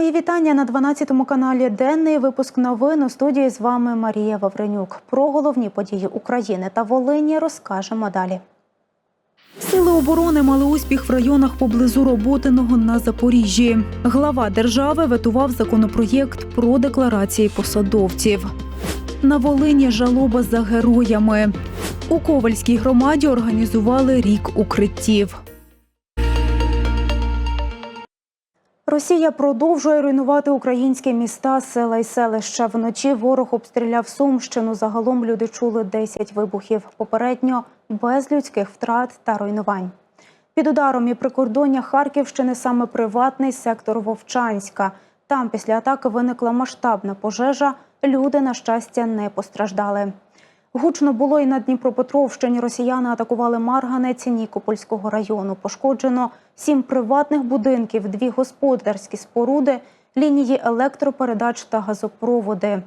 Мої вітання на 12-му каналі. Денний випуск новин у студії з вами Марія Вавренюк. Про головні події України та Волині розкажемо далі. Сили оборони мали успіх в районах поблизу Роботиного на Запоріжжі. Глава держави ветував законопроєкт про декларації посадовців. На Волині жалоба за героями. У Ковальській громаді організували рік укриттів. Росія продовжує руйнувати українські міста, села й селища. Вночі ворог обстріляв Сумщину. Загалом люди чули 10 вибухів. Попередньо без людських втрат та руйнувань. Під ударом і прикордоння Харківщини саме приватний сектор Вовчанська. Там після атаки виникла масштабна пожежа. Люди, на щастя, не постраждали. Гучно було і на Дніпропетровщині. Росіяни атакували Марганець Нікопольського району. Пошкоджено сім приватних будинків, дві господарські споруди, лінії електропередач та газопроводи.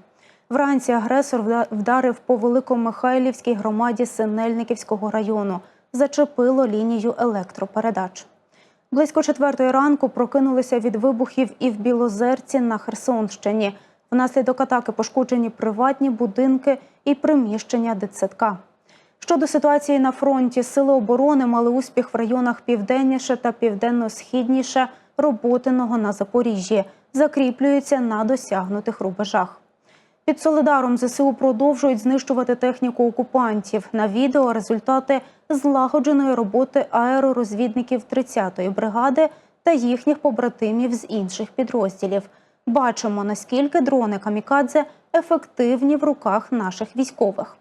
Вранці агресор вдарив по Великомихайлівській громаді Синельниківського району. Зачепило лінію електропередач. Близько четвертої ранку прокинулися від вибухів і в Білозерці на Херсонщині. Внаслідок атаки пошкоджені приватні будинки і приміщення дитсадка. Щодо ситуації на фронті, сили оборони мали успіх в районах південніше та південно-східніше Роботиного на Запоріжжі, закріплюються на досягнутих рубежах. Під Солидаром ЗСУ продовжують знищувати техніку окупантів. На відео результати злагодженої роботи аеророзвідників 30-ї бригади та їхніх побратимів з інших підрозділів. Бачимо, наскільки дрони камікадзе ефективні в руках наших військових.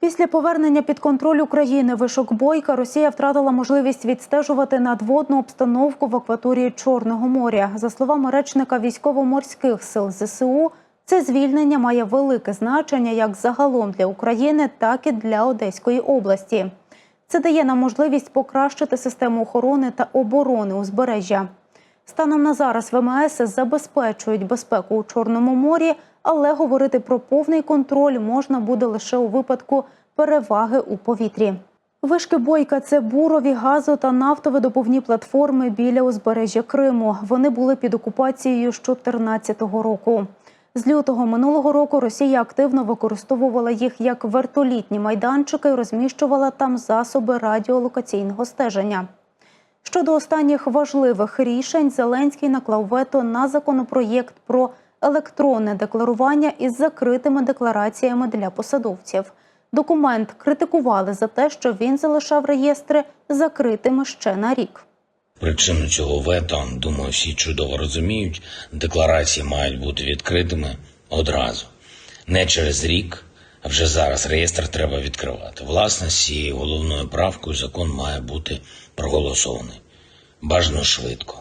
Після повернення під контроль України вишок бойка Росія втратила можливість відстежувати надводну обстановку в акваторії Чорного моря. За словами речника військово-морських сил ЗСУ, це звільнення має велике значення як загалом для України, так і для Одеської області. Це дає нам можливість покращити систему охорони та оборони узбережжя. Станом на зараз ВМС забезпечують безпеку у Чорному морі, але говорити про повний контроль можна буде лише у випадку переваги у повітрі. Вишки бойка це бурові, газо та нафтовидобувні платформи біля узбережжя Криму. Вони були під окупацією з 2014 року. З лютого минулого року Росія активно використовувала їх як вертолітні майданчики і розміщувала там засоби радіолокаційного стеження. Щодо останніх важливих рішень, Зеленський наклав вето на законопроєкт про електронне декларування із закритими деклараціями для посадовців. Документ критикували за те, що він залишав реєстри закритими ще на рік. Причину цього вето, думаю, всі чудово розуміють. Декларації мають бути відкритими одразу, не через рік, а вже зараз реєстр треба відкривати. Власне, з цією головною правкою закон має бути проголосований. Бажано швидко.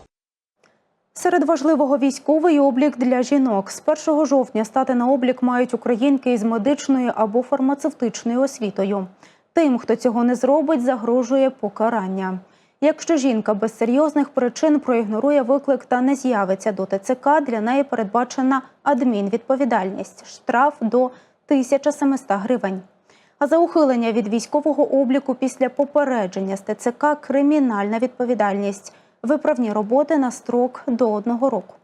Серед важливого військовий облік для жінок. З 1 жовтня стати на облік мають українки із медичною або фармацевтичною освітою. Тим, хто цього не зробить, загрожує покарання. Якщо жінка без серйозних причин проігнорує виклик та не з'явиться до ТЦК, для неї передбачена адмінвідповідальність штраф до 1700 гривень. А за ухилення від військового обліку після попередження з ТЦК кримінальна відповідальність, виправні роботи на строк до одного року.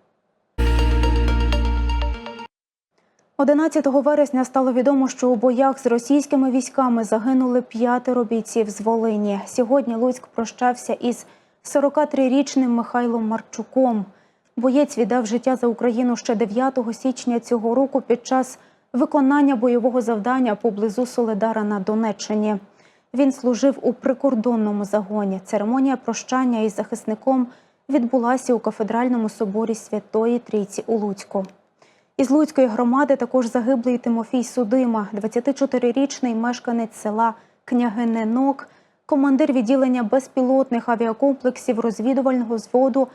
11 вересня стало відомо, що у боях з російськими військами загинули п'ятеро бійців з Волині. Сьогодні Луцьк прощався із 43-річним Михайлом Марчуком. Боєць віддав життя за Україну ще 9 січня цього року під час виконання бойового завдання поблизу Соледара на Донеччині. Він служив у прикордонному загоні. Церемонія прощання із захисником відбулася у кафедральному соборі Святої Трійці у Луцьку. Із Луцької громади також загиблий Тимофій Судима, 24-річний мешканець села Княгининок, командир відділення безпілотних авіакомплексів розвідувального взводу,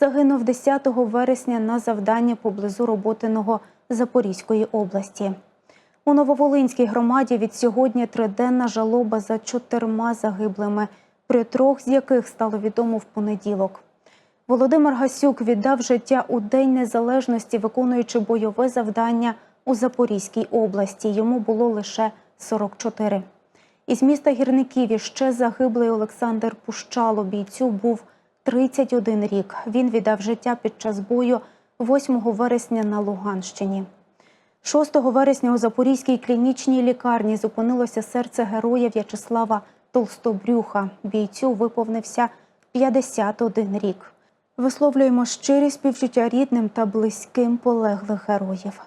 загинув 10 вересня на завдання поблизу Роботиного Запорізької області. У Нововолинській громаді від сьогодні триденна жалоба за чотирма загиблими, при трьох з яких стало відомо в понеділок. Володимир Гасюк віддав життя у День Незалежності, виконуючи бойове завдання у Запорізькій області. Йому було лише 44. Із міста Гірників іще загиблий Олександр Пущало. Бійцю був 31 рік. Він віддав життя під час бою 8 вересня на Луганщині. 6 вересня у Запорізькій клінічній лікарні зупинилося серце героя В'ячеслава Толстобрюха. Бійцю виповнився 51 рік. Висловлюємо щирі співчуття рідним та близьким полеглих героїв.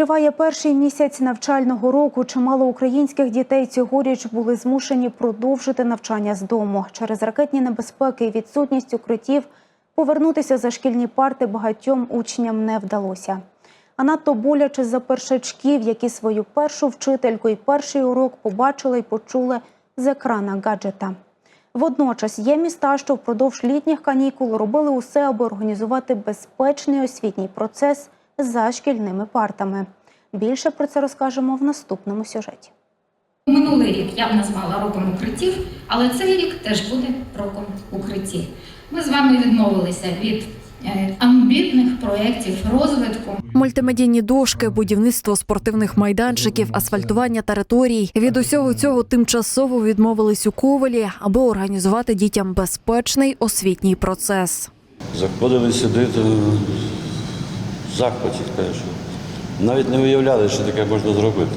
Триває перший місяць навчального року. Чимало українських дітей цьогоріч були змушені продовжити навчання з дому. Через ракетні небезпеки і відсутність укриттів повернутися за шкільні парти багатьом учням не вдалося. А надто боляче за першачків, які свою першу вчительку і перший урок побачили і почули з екрана гаджета. Водночас є міста, що впродовж літніх канікул робили усе, аби організувати безпечний освітній процес за шкільними партами. Більше про це розкажемо в наступному сюжеті. Минулий рік я б назвала роком укриттів, але цей рік теж буде роком укриттів. Ми з вами відмовилися від е, амбітних проєктів розвитку. Мультимедійні дошки, будівництво спортивних майданчиків, асфальтування територій. Від усього цього тимчасово відмовились у Ковелі, аби організувати дітям безпечний освітній процес. Заходили сюди, в захваті, кажу. Навіть не уявляли, що таке можна зробити.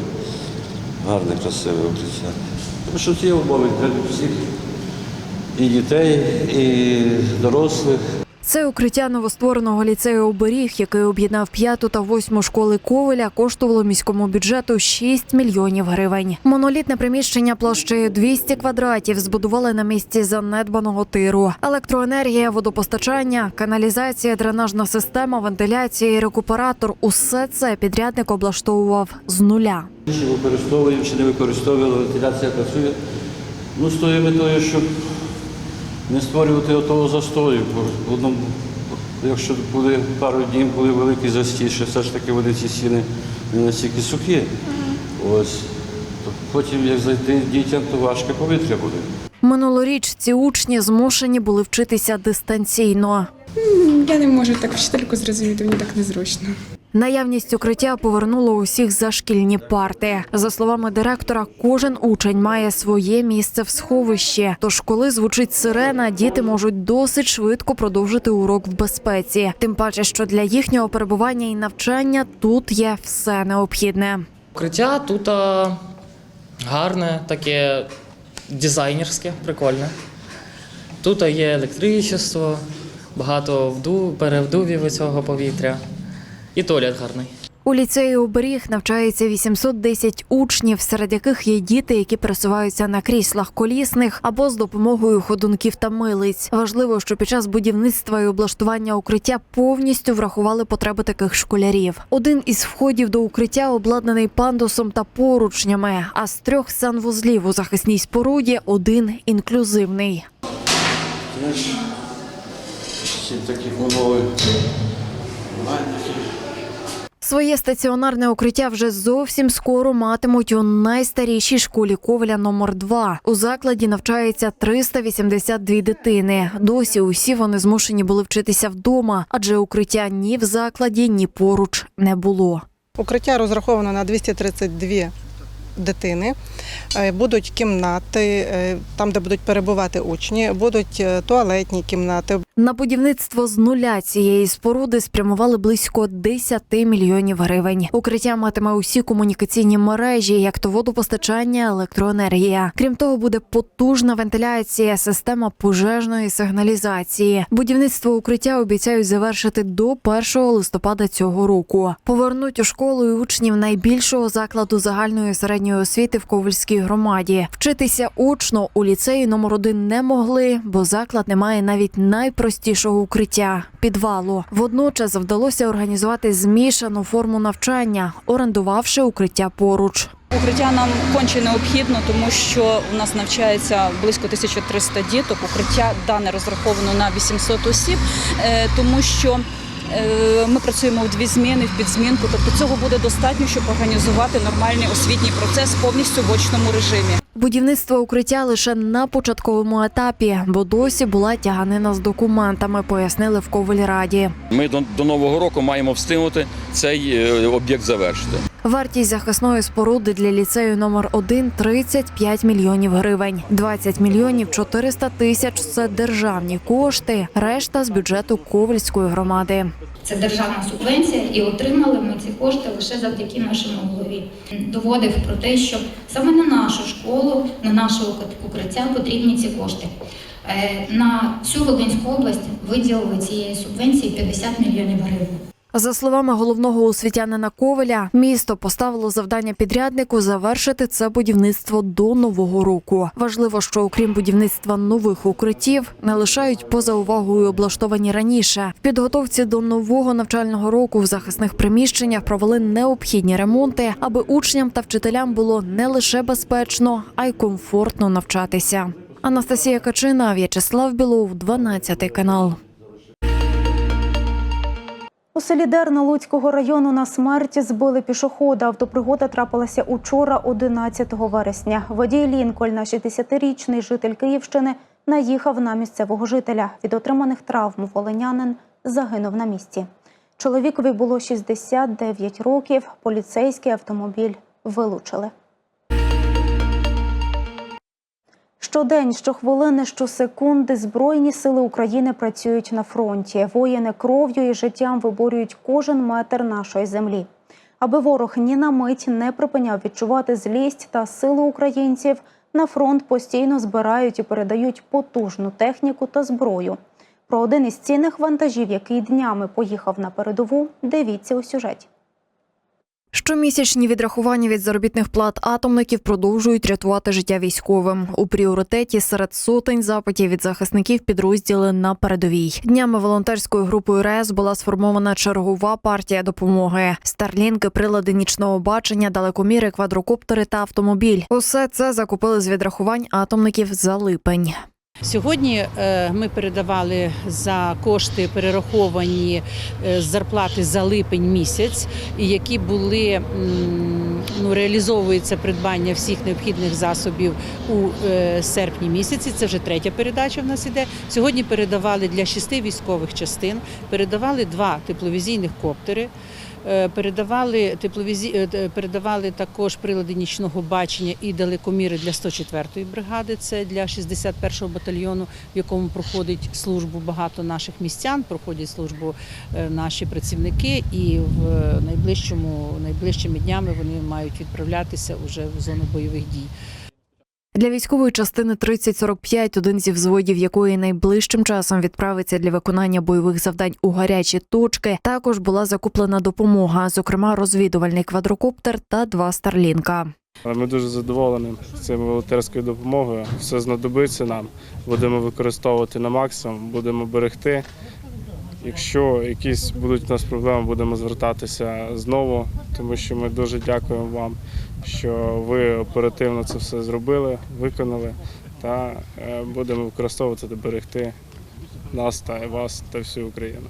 Гарне, красиве укриття. Тому що ці умови для всіх і дітей, і дорослих. Це укриття новоствореного ліцею оберіг, який об'єднав п'яту та восьму школи Ковеля, коштувало міському бюджету 6 мільйонів гривень. Монолітне приміщення площею 200 квадратів збудували на місці занедбаного тиру. Електроенергія, водопостачання, каналізація, дренажна система, вентиляція і рекуператор усе це підрядник облаштовував з нуля. Чи використовуємо, чи не використовували, вентиляція працює. Ну, з тою метою, щоб не створювати отого застою. Бо в одному, якщо були пару днів, були великі застій, що все ж таки вони ці стіни не настільки сухі. Ось. То потім, як зайти дітям, то важке повітря буде. Минулоріч ці учні змушені були вчитися дистанційно. Я не можу так вчительку зрозуміти, мені так незручно. Наявність укриття повернула усіх за шкільні парти. За словами директора, кожен учень має своє місце в сховищі. Тож, коли звучить сирена, діти можуть досить швидко продовжити урок в безпеці. Тим паче, що для їхнього перебування і навчання тут є все необхідне. Укриття тут гарне, таке дизайнерське, прикольне. Тут є електричество, багато вду, перевдувів цього повітря. І туалет гарний. У ліцеї оберіг навчається 810 учнів, серед яких є діти, які пересуваються на кріслах колісних або з допомогою ходунків та милиць. Важливо, що під час будівництва і облаштування укриття повністю врахували потреби таких школярів. Один із входів до укриття обладнаний пандусом та поручнями. А з трьох санвузлів у захисній споруді один інклюзивний. Знаєш, всі такі умови. Своє стаціонарне укриття вже зовсім скоро матимуть у найстарішій школі Ковля номер 2 У закладі навчається 382 дитини. Досі усі вони змушені були вчитися вдома, адже укриття ні в закладі, ні поруч не було. Укриття розраховано на 232 дитини. Е, Будуть кімнати, е, там, де будуть перебувати учні, будуть е, туалетні кімнати, На будівництво з нуля цієї споруди спрямували близько 10 мільйонів гривень. Укриття матиме усі комунікаційні мережі, як то водопостачання, електроенергія. Крім того, буде потужна вентиляція, система пожежної сигналізації. Будівництво укриття обіцяють завершити до 1 листопада цього року. Повернуть у школу і учнів найбільшого закладу загальної середньої освіти в Ковальській громаді. Вчитися очно у ліцеї номер 1 не могли, бо заклад не має навіть найпростішого укриття підвалу. Водночас вдалося організувати змішану форму навчання, орендувавши укриття поруч. Укриття нам конче необхідно, тому що у нас навчається близько 1300 діток. Укриття дане розраховано на 800 осіб, е, тому що ми працюємо в дві зміни, в підзмінку. Тобто цього буде достатньо, щоб організувати нормальний освітній процес повністю в очному режимі. Будівництво укриття лише на початковому етапі, бо досі була тяганина з документами, пояснили в Ковельраді. Ми до, до нового року маємо встигнути цей е, об'єкт завершити. Вартість захисної споруди для ліцею номер 1 – 35 мільйонів гривень. 20 мільйонів 400 тисяч – це державні кошти, решта з бюджету Ковельської громади. Це державна субвенція, і отримали ми ці кошти лише завдяки нашому голові. Доводив про те, що саме на нашу школу, на наше укриття потрібні ці кошти. Е, На всю Волинську область виділили цієї субвенції 50 мільйонів гривень. За словами головного освітянина Ковеля, місто поставило завдання підряднику завершити це будівництво до нового року. Важливо, що окрім будівництва нових укриттів, не лишають поза увагою облаштовані раніше. В підготовці до нового навчального року в захисних приміщеннях провели необхідні ремонти, аби учням та вчителям було не лише безпечно, а й комфортно навчатися. Анастасія Качина, В'ячеслав Білов, 12 канал. У селі Дерна Луцького району на смерті збили пішохода. Автопригода трапилася учора, 11 вересня. Водій Лінкольна, 60-річний житель Київщини, наїхав на місцевого жителя. Від отриманих травм волинянин загинув на місці. Чоловікові було 69 років. Поліцейський автомобіль вилучили. Щодень, щохвилини, щосекунди Збройні сили України працюють на фронті. Воїни кров'ю і життям виборюють кожен метр нашої землі. Аби ворог ні на мить не припиняв відчувати злість та силу українців, на фронт постійно збирають і передають потужну техніку та зброю. Про один із цінних вантажів, який днями поїхав на передову, дивіться у сюжеті. Щомісячні відрахування від заробітних плат атомників продовжують рятувати життя військовим. У пріоритеті серед сотень запитів від захисників підрозділи на передовій. Днями волонтерською групою РЕС була сформована чергова партія допомоги: старлінки, прилади нічного бачення, далекоміри, квадрокоптери та автомобіль. Усе це закупили з відрахувань атомників за липень. Сьогодні е, ми передавали за кошти перераховані е, зарплати за липень місяць, які були ну, реалізовується придбання всіх необхідних засобів у е, серпні місяці. Це вже третя передача в нас іде. Сьогодні передавали для шести військових частин, передавали два тепловізійних коптери. Е, Передавали тепловізі... е, передавали також прилади нічного бачення і далекоміри для 104-ї бригади. Це для 61-го батальйону, в якому проходить службу багато наших містян, проходять службу е, наші працівники, і в найближчому найближчими днями вони мають відправлятися уже в зону бойових дій. Для військової частини 3045, один зі взводів якої найближчим часом відправиться для виконання бойових завдань у гарячі точки, також була закуплена допомога, зокрема розвідувальний квадрокоптер та два старлінка. Ми дуже задоволені цими волонтерською допомогою. Все знадобиться нам. Будемо використовувати на максимум, будемо берегти. Якщо якісь будуть у нас проблеми, будемо звертатися знову, тому що ми дуже дякуємо вам, що ви оперативно це все зробили, виконали та е, будемо використовувати та берегти нас та вас та всю Україну.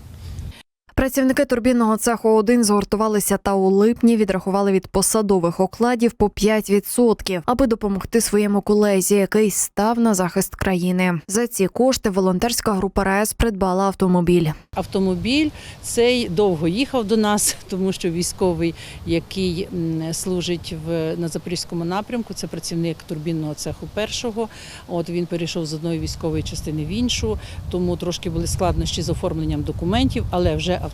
Працівники турбінного цеху 1 згуртувалися та у липні відрахували від посадових окладів по 5%, аби допомогти своєму колезі, який став на захист країни. За ці кошти волонтерська група РАЕС придбала автомобіль. Автомобіль цей довго їхав до нас, тому що військовий, який служить в на запорізькому напрямку, це працівник турбінного цеху першого. От він перейшов з одної військової частини в іншу, тому трошки були складнощі з оформленням документів, але вже автомобіль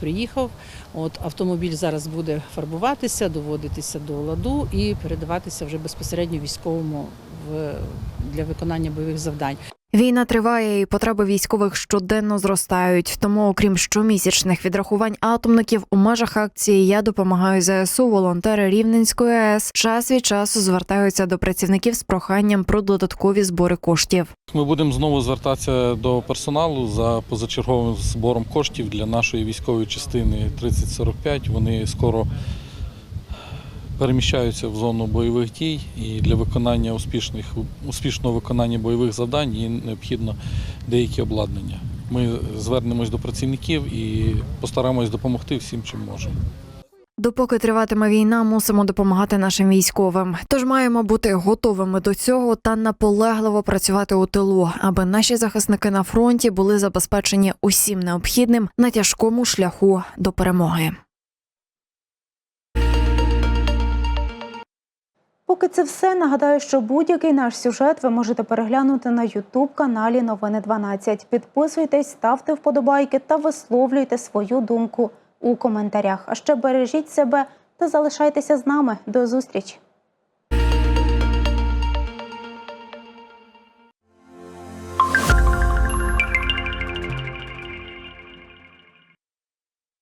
приїхав. От автомобіль зараз буде фарбуватися, доводитися до ладу і передаватися вже безпосередньо військовому в для виконання бойових завдань. Війна триває, і потреби військових щоденно зростають. Тому, окрім щомісячних відрахувань атомників, у межах акції Я допомагаю ЗСУ волонтери Рівненської АЕС час від часу звертаються до працівників з проханням про додаткові збори коштів. Ми будемо знову звертатися до персоналу за позачерговим збором коштів для нашої військової частини 3045. Вони скоро переміщаються в зону бойових дій і для виконання успішних успішного виконання бойових завдань їм необхідно деякі обладнання. Ми звернемось до працівників і постараємось допомогти всім, чим можемо. Допоки триватиме війна, мусимо допомагати нашим військовим. Тож маємо бути готовими до цього та наполегливо працювати у тилу, аби наші захисники на фронті були забезпечені усім необхідним на тяжкому шляху до перемоги. Поки це все, нагадаю, що будь-який наш сюжет ви можете переглянути на Ютуб каналі Новини 12. Підписуйтесь, ставте вподобайки та висловлюйте свою думку у коментарях. А ще бережіть себе та залишайтеся з нами. До зустрічі!